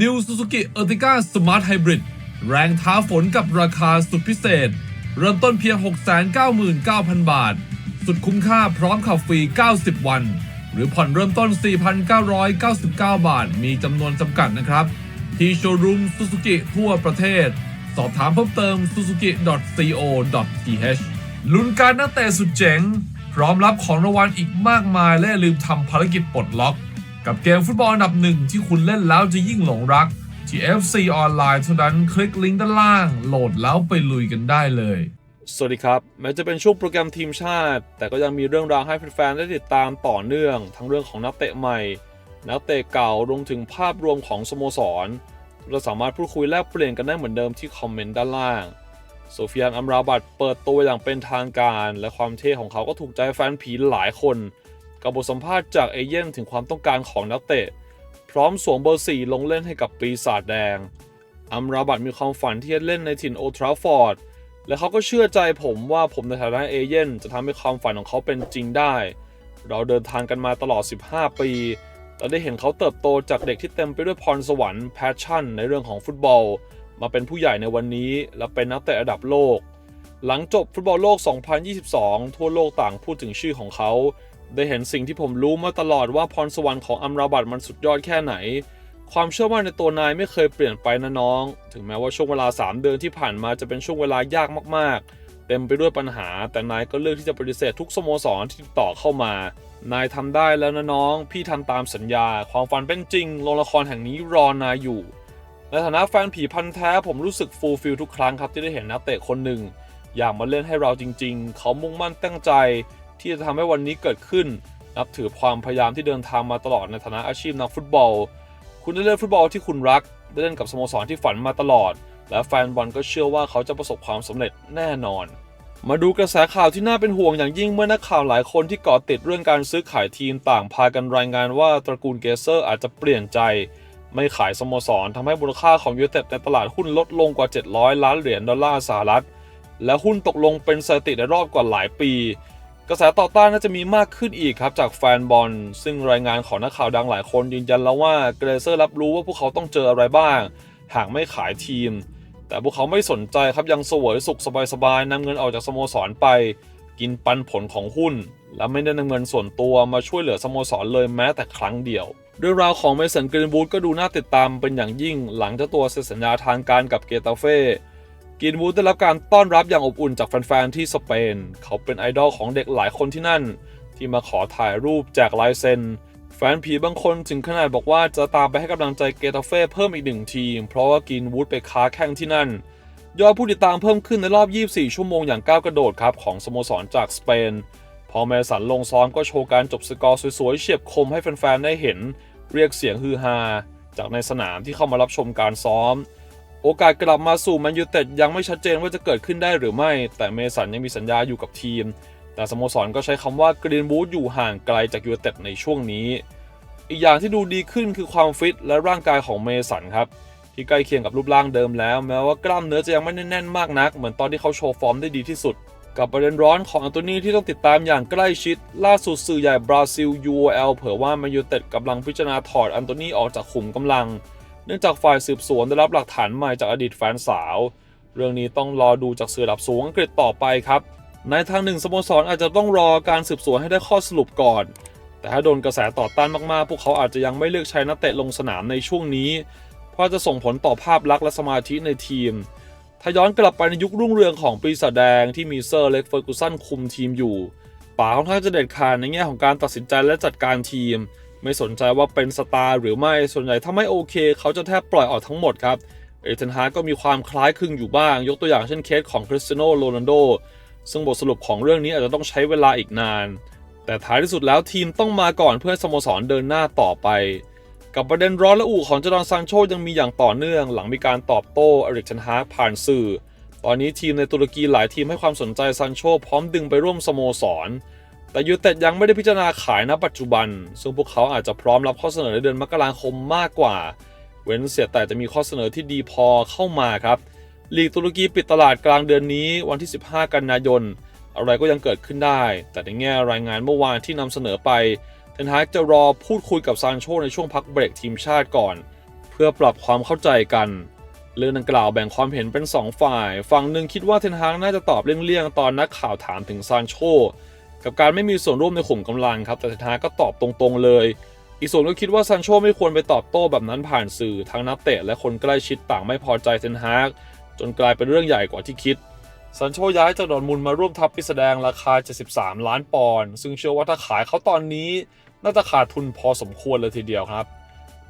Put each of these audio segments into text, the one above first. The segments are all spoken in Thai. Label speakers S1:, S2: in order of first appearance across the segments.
S1: New Suzuki Ertiga Smart Hybrid แรงท้าฝนกับราคาสุดพิเศษ เริ่มต้นเพียง 699,000 บาท สุดคุ้มค่าพร้อมขับฟรี 90 วัน หรือผ่อนเริ่มต้น 4,999 บาท มีจำนวนจำกัดนะครับ ที่โชว์รูม Suzuki ทั่วประเทศ สอบถามเพิ่มเติม suzuki.co.th ลุ้นการนักเตะสุดเจ๋ง พร้อมรับของรางวัลอีกมากมายและลืมทำภารกิจปลดล็อก กับเกมฟุตบอลอันดับหนึ่งที่คุณเล่นแล้วจะยิ่งหลงรัก ที่ FC ออนไลน์เท่านั้นคลิกลิงก์ด้านล่าง โหลดแล้วไปลุยกันได้เลย
S2: สวัสดีครับ แม้จะเป็นช่วงโปรแกรมทีมชาติ แต่ก็ยังมีเรื่องราวให้แฟนๆได้ติดตามต่อเนื่อง ทั้งเรื่องของนักเตะใหม่ นักเตะเก่ารวมถึงภาพรวมของสโมสร เราสามารถพูดคุยแลกเปลี่ยนกันได้เหมือนเดิมที่คอมเมนต์ด้านล่างโซเฟียนอัมราบัตเปิดตัวอย่างเป็นทางการ และความเท่ของเขาก็ถูกใจแฟนผีหลายคน กับบทสัมภาษณ์จากเอเย่นถึงความต้องการของนักเตะ พร้อมสวมเบอร์ 4 ลงเล่นให้กับปีศาจแดง อัมราบัตมีความฝันที่จะเล่นในถิ่นโอทราฟอร์ด และเขาก็เชื่อใจผมว่าผมในฐานะเอเย่นจะทำให้ความฝันของเขาเป็นจริงได้ เราเดินทางกันมาตลอด 15 ปีและได้เห็นเขาเติบโตจากเด็กที่เต็มไปด้วยพรสวรรค์แพชชั่น ในเรื่องของฟุตบอล มาเป็นผู้ใหญ่ในวันนี้ และเป็นนักเตะระดับโลก หลังจบฟุตบอลโลก 2022 ทั่วโลกต่างพูดถึงชื่อของเขา ได้เห็นสิ่งที่ผมรู้มาตลอดว่าพรสวรรค์ของอัมราบัตมันสุดยอดแค่ไหน ความเชื่อมั่นในตัวนายไม่เคยเปลี่ยนไปนะน้อง ถึงแม้ว่าช่วงเวลา 3 เดือนที่ผ่านมาจะเป็นช่วงเวลายากมากๆ เต็มไปด้วยปัญหา แต่นายก็เลือกที่จะปฏิเสธทุกสโมสรที่ติดต่อเข้ามา นายทำได้แล้วนะน้อง พี่ทำตามสัญญา ความฝันเป็นจริง โรงละครแห่งนี้รอนายอยู่ ในฐานะแฟนผีพันธ์แท้ผมรู้สึกฟูลฟิลทุกครั้งครับที่ได้เห็นนักเตะคนหนึ่งอยากมาเล่นให้เราจริง ๆ เขามุ่งมั่นตั้งใจ ที่จะทำให้วันนี้เกิดขึ้น นับถือความพยายามที่เดินทางมาตลอดในฐานะอาชีพนักฟุตบอล คุณได้เล่นฟุตบอลที่คุณรัก ได้เล่นกับสโมสรที่ฝันมาตลอด และแฟนบอลก็เชื่อว่าเขาจะประสบความสำเร็จแน่นอน มาดูกระแสข่าวที่น่าเป็นห่วงอย่างยิ่งเมื่อนักข่าวหลายคนที่เกาะติดเรื่องการซื้อขายทีมต่างพากันรายงานว่าตระกูลเกเซอร์อาจจะเปลี่ยนใจ ไม่ขายสโมสรทำให้มูลค่าของยูเต็ดในตลาดหุ้นลดลงกว่า 700 ล้านเหรียญดอลลาร์สหรัฐ และหุ้นตกลงเป็นสถิติในรอบกว่าหลายปี กระแสต่อต้านน่าจะมีมากขึ้นอีกครับจากแฟนบอล ซึ่งรายงานของนักข่าวดังหลายคนยืนยันแล้วว่าเกรเซอร์รับรู้ว่าพวกเขาต้องเจออะไรบ้าง หากไม่ขายทีม แต่พวกเขาไม่สนใจครับยังสวยสุขสบายๆนำเงินออกจากสโมสรไป กินปันผลของหุ้น และไม่ได้นำเงินส่วนตัวมาช่วยเหลือสโมสรเลยแม้แต่ครั้งเดียวเรื่องราวของเมสันกรีนบูธก็ดูน่าติดตามเป็นอย่างยิ่งหลังเจ้าตัวเซ็นสัญญาทางการกับเกตาเฟ่ กรีนบูธได้รับการต้อนรับอย่างอบอุ่นจากแฟนๆที่สเปน เขาเป็นไอดอลของเด็กหลายคนที่นั่น ที่มาขอถ่ายรูปแจกลายเซ็น แฟนผีบางคนถึงขนาดบอกว่าจะตามไปให้กำลังใจเกตาเฟ่เพิ่มอีกหนึ่งทีม เพราะว่ากรีนวูดไปค้าแข่งที่นั่น ยอดผู้ติดตามเพิ่มขึ้นในรอบ 24 ชั่วโมงอย่างก้าวกระโดดครับของสโมสรจากสเปน พอเมสันลงซ้อมก็โชว์การจบสกอร์สวยๆเฉียบคมให้แฟนๆได้เห็น เรียกเสียงฮือฮาจากในสนามที่เข้ามารับชมการซ้อม โอกาสกลับมาสู่แมนยูเต็ดยังไม่ชัดเจนว่าจะเกิดขึ้นได้หรือไม่ แต่เมสันยังมีสัญญาอยู่กับทีม แต่สโมสรก็ใช้คำว่ากรีนบูธอยู่ห่างไกลจากยูเต็ดในช่วงนี้ อีกอย่างที่ดูดีขึ้นคือความฟิตและร่างกายของเมสันครับที่ใกล้เคียงกับรูปร่างเดิมแล้ว แม้ว่ากล้ามเนื้อจะยังไม่แน่นมากนัก เหมือนตอนที่เขาโชว์ฟอร์มได้ดีที่สุด กับประเด็นร้อนของอันโตนีที่ต้องติดตามอย่างใกล้ชิด ล่าสุดสื่อใหญ่บราซิล UOL เผยว่าแมนยูเต็ดกำลังพิจารณาถอดอันโตนีออกจากขุมกำลัง เนื่องจากฝ่ายสืบสวนได้รับหลักฐานใหม่จากอดีตแฟนสาว เรื่องนี้ต้องรอดูจากสื่อระดับสูงอังกฤษต่อไปครับ ในทางหนึ่งสโมสรอาจจะต้องรอการสืบสวนให้ได้ข้อสรุปก่อน แต่ถ้าโดนกระแสต่อต้านมากๆ พวกเขาอาจจะยังไม่เลือกใช้นักเตะลงสนามในช่วงนี้ เพราะจะส่งผลต่อภาพลักษณ์และสมาธิในทีม ถ้าย้อนกลับไปในยุครุ่งเรืองของปีศาจแดงที่มีเซอร์เล็กเฟอร์กูสันคุมทีมอยู่ป๋าค่อนข้างจะเด็ดขาดในแง่ของการตัดสินใจและจัดการทีม ไม่สนใจว่าเป็นสตาร์หรือไม่ส่วนใหญ่ถ้าไม่โอเค เขาจะแทบปล่อยออกทั้งหมดครับเอเทนฮาร์ก็มีความคล้ายคลึงอยู่บ้าง ยกตัวอย่างเช่นเคสของคริสเตียโนโรนัลโดซึ่งบทสรุปของเรื่องนี้อาจจะต้องใช้เวลาอีกนาน แต่ท้ายที่สุดแล้วทีมต้องมาก่อนเพื่อให้สโมสรเดินหน้าต่อไป กับประเด็นร้อนและอู่ของจอร์ดนซานโชยังมีอย่างต่อเนื่อง หลังมีการตอบโต้อริกเทนฮาร์ผ่านสื่อ ตอนนี้ทีมในตุรกีหลายทีมให้ความสนใจซานโชพร้อมดึงไปร่วมสโมสร แต่ยูเต็ดยังไม่ได้พิจารณาขายณปัจจุบัน ซึ่งพวกเขาอาจจะพร้อมรับข้อเสนอในเดือนมกราคมมากกว่า เว้นเสียแต่จะมีข้อเสนอที่ดีพอเข้ามาครับลีกตุรกีปิดตลาดกลางเดือนนี้วันที่ 15 กันยายน อะไรก็ยังเกิดขึ้นได้ แต่ในแง่รายงานเมื่อวานที่นำเสนอไปเทนฮากจะรอพูดคุยกับซานโชในช่วงพักเบรกทีมชาติก่อนเพพื่อปรับความเข้าใจกันเรื่องดังกล่าวแบ่งความเห็นเป็น 2 ฝ่าย ฝั่งหนึ่งคิดว่าเทนฮากน่าจะตอบเลี่ยงๆตอนนักข่าวถามถึงซานโช กับการไม่มีส่วนร่วมในขุมกำลังครับแต่เทนฮากก็ตอบตรงๆเลย อีกส่วนก็คิดว่าซานโชไม่ควรไปตอบโต้แบบนั้นผ่านสื่อทั้งนักเตะและคนใกล้ชิดต่างไม่พอใจเทนฮากจนกลายเป็นเรื่องใหญ่กว่าที่คิดซันโชย้ายจากดอร์ทมุนด์มาร่วมทัพพิสแดงราคา 73 ล้านปอนด์ซึ่งเชื่อว่าถ้าขายเขาตอนนี้ น่าจะขาดทุนพอสมควรเลยทีเดียวครับ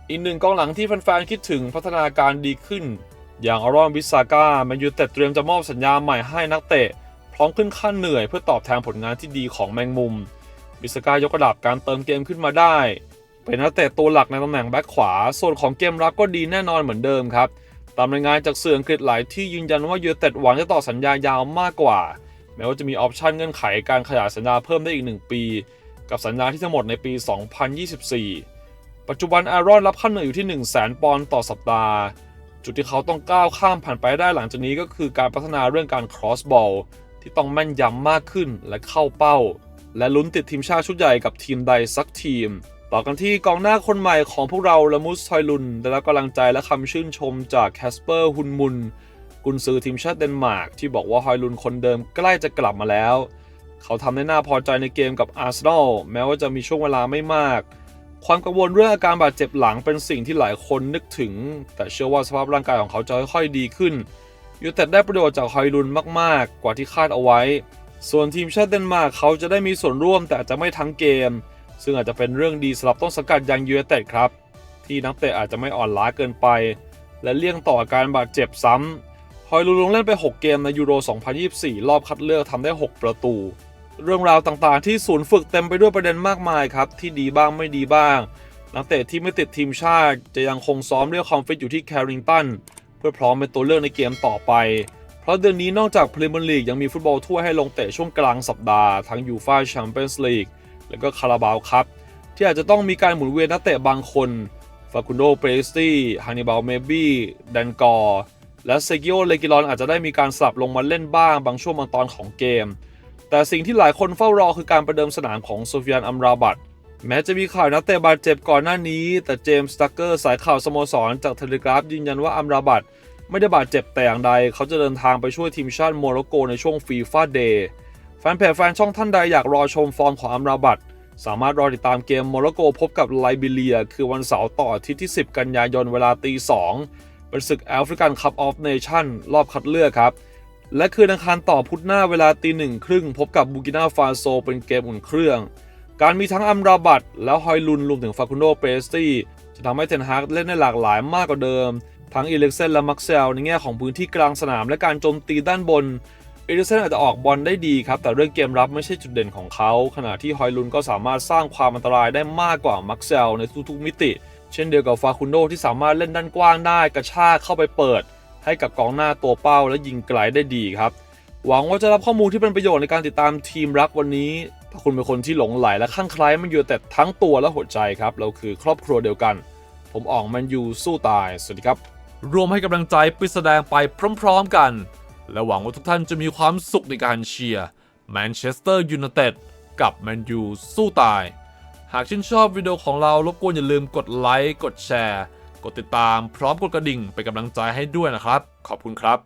S2: อีกหนึ่งกองหลังที่แฟนๆคิดถึงพัฒนาการดีขึ้น อย่างอารอนวิสาก้าแมนยูเต็ดเตรียมจะมอบสัญญาใหม่ให้นักเตะ พร้อมขึ้นขั้นเหนื่อยเพื่อตอบแทนผลงานที่ดีของแมงมุมวิสกายกระดับการเติมเกมขึ้นมาได้ เป็นนักเตะตัวหลักในตำแหน่งแบ็คขวา ส่วนของเกมรับก็ดีแน่นอนเหมือนเดิมครับ ตามรายงานจากสื่ออังกฤษหลายที่ยืนยันว่ายูเต็ดหวังจะต่อสัญญายาวมากกว่า แม้ว่าจะมีออปชันเงื่อนไขการขยายสัญญาเพิ่มได้อีก 1 ปี กับสัญญาที่ทั้งหมดในปี 2024 ปัจจุบันอารอนรับค่าเหนื่อยอยู่ที่ 1 0 0 0 0แสนปอนด์ต่อสัปดาห์จุดที่เขาต้องก้าวข้ามผ่านไปได้หลังจากนี้ก็คือการพัฒนาเรื่องการ cross ball ที่ต้องแม่นยำมากขึ้นและเข้าเป้า และลุ้นติดทีมชาติชุดใหญ่กับทีมใดสักทีม ต่อกันที่กองหน้าคนใหม่ของพวกเราละมุสทอยลุนได้รับกำลังใจและคำชื่นชมจากแคสเปอร์ฮุนมุนกุนซือทีมชาติเดนมาร์กที่บอกว่าฮอยลุนคนเดิมใกล้จะกลับมาแล้ว เขาทำได้น่าพอใจในเกมกับอาร์เซนอลแม้ว่าจะมีช่วงเวลาไม่มากความกังวลเรื่องอาการบาดเจ็บหลังเป็นสิ่งที่หลายคนนึกถึง แต่เชื่อว่าสภาพร่างกายของเขาจะค่อยๆดีขึ้น ยูเต็ดได้ประโยชน์จากฮอยลุนมาก ๆ กว่าที่คาดเอาไว้ ส่วนทีมชาติเดนมาร์กเขาจะได้มีส่วนร่วมแต่อาจจะไม่ทั้งเกม ซึ่งอาจจะเป็นเรื่องดีสำหรับต้นสังกัดย่างยูเต็ดครับ ที่นักเตะอาจจะไม่อ่อนล้าเกินไป และเลี่ยงต่ออาการบาดเจ็บซ้ำฮอยลุนลงเล่นไป 6 เกมในยูโร 2024 รอบคัดเลือกทำได้ 6 ประตู เรื่องราวต่างๆ ที่ศูนย์ฝึกเต็มไปด้วยประเด็นมากมายครับที่ดีบ้างไม่ดีบ้าง นักเตะที่ไม่ติดทีมชาติจะยังคงซ้อมเรียกความฟิตอยู่ที่แคริงตัน เพื่อพร้อมเป็นตัวเลือกในเกมต่อไป เพราะเดือนนี้นอกจากพรีเมียร์ลีกยังมีฟุตบอลถ้วให้ลงเตะช่วงกลางสัปดาห์ทั้งยูฟ่าแชมเปี้ยนส์ลีกและก็คาราบาวครับ ที่อาจจะต้องมีการหมุนเวียนนักเตะบางคนฟาคุนโดเปรสตี้ฮันนิบาลเมบี้แดนกอร์และเซกิโอเลกิลอนอาจจะได้มีการสลับลงมาเล่นบ้างบางช่วงบางตอนของเกม แต่สิ่งที่หลายคนเฝ้ารอคือการประเดิมสนามของโซฟิยานอัมราบัต แม้จะมีข่าวนักเตะบาดเจ็บก่อนหน้านี้ แต่เจมส์ตักเกอร์สายข่าวสโมสรจากเทเลกราฟยืนยันว่าอัมราบัตไม่ได้บาดเจ็บแต่อย่างใด เขาจะเดินทางไปช่วยทีมชาติโมร็อกโกในช่วงฟีฟ่าเดย์แฟนเพจแฟนช่องท่านใดอยากรอชมฟอร์มของอัมราบัตสามารถรอติดตามเกมโมร็อกโกพบกับไลบีเรีย คือวันเสาร์ต่ออาทิตย์ที่ 10 กันยายนเวลาตี2เป็นศึกแอฟริกันคัพออฟเนชั่นรอบคัดเลือกครับ และคืนอังคารต่อพุธหน้าเวลาตีหนึ่งครึ่งพบกับบูกินาฟาโซเป็นเกมอุ่นเครื่อง การมีทั้งอัมราบัตแล้วฮอยลุนรวมถึงฟาคุนโดเปรสตี้จะทำให้เทนฮากเล่นได้หลากหลายมากกว่าเดิม ทั้งอีเล็กเซนและมักเซลในแง่ของพื้นที่กลางสนามและการโจมตีด้านบนเอริกเซนอาจจะออกบอลได้ดีครับ แต่เรื่องเกมรับไม่ใช่จุดเด่นของเขา ขณะที่ฮอยลุนก็สามารถสร้างความอันตรายได้มากกว่ามักเซลในทุกๆมิติ เช่นเดียวกับฟาคุนโดที่สามารถเล่นด้านกว้างได้กระชากเข้าไปเปิด ให้กับกองหน้าตัวเป้าและยิงไกลได้ดีครับหวังว่าจะรับข้อมูลที่เป็นประโยชน์ในการติดตามทีมรักวันนี้ ถ้าคุณเป็นคนที่หลงไหลและข้างใคล้ายมันอยู่แต่ทั้งตัวและหัวใจครับ เราคือครอบครัวเดียวกัน ผมอ่อกมันยูสู้ตาย สวัสดีครับ รวมให้กำลังใจปิแสดงไปพร้อมๆกัน และหวังว่าทุกท่านจะมีความสุขในการเชียร์แมนเชสเตอร์ยูไนเต็ดกับแมนยูสู้ตาย หากชื่นชอบวิดีโอของเรารบกวนอย่าลืมกดไลค์กดแชร์ กดติดตามพร้อมกดกระดิ่งเป็นกำลังใจให้ด้วยนะครับ ขอบคุณครับ